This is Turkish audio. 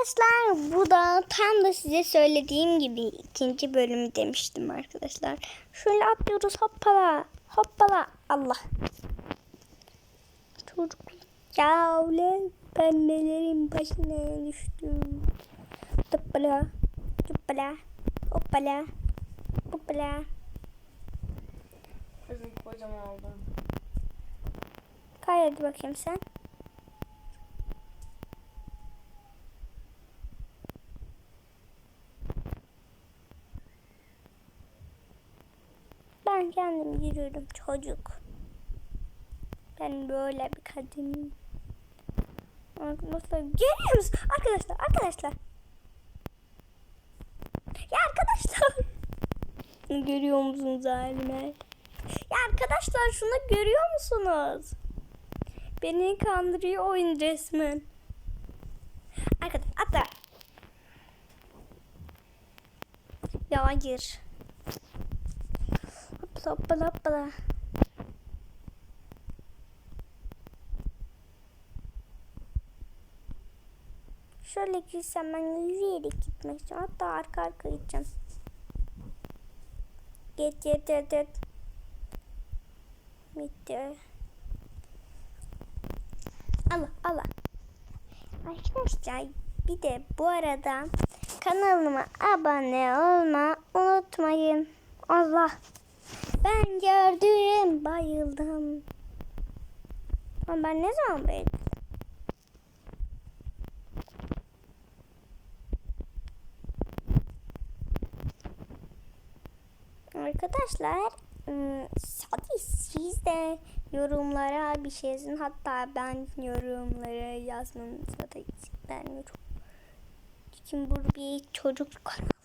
Arkadaşlar bu da tam da size söylediğim gibi ikinci bölümü demiştim arkadaşlar. Şöyle atlıyoruz hoppala hoppala Allah. Çocuk ya ulan ben nelerin başına düştüm. Hoppala hoppala hoppala hoppala. Kızım kocaman oldu. Kay hadi bakayım sen. Ben kendim yürüyorum çocuk. Ben böyle bir kadınım. Arkadaşlar görüyor musun? Arkadaşlar arkadaşlar. Ya arkadaşlar. görüyor musunuz halime? Ya arkadaşlar şunu görüyor musunuz? Beni kandırıyor oyun resmen. Arkadaş atla. Ya hayır. Hoppala hoppala. Şöyle gitsem ben yürüyerek gitmek istiyorum. Hatta arka arka gideceğim. Git git git git. Bitti. Allah Allah. Arkadaşlar bir de bu arada kanalıma abone olma unutmayın. Allah. Ben gördüm bayıldım. Ama ben ne zaman bayıldım? Arkadaşlar hadi siz de yorumlara bir şey yazın. Hatta ben yorumlara yazmanıza da izin vermiyorum. Çünkü bu bir çocuk kanalı.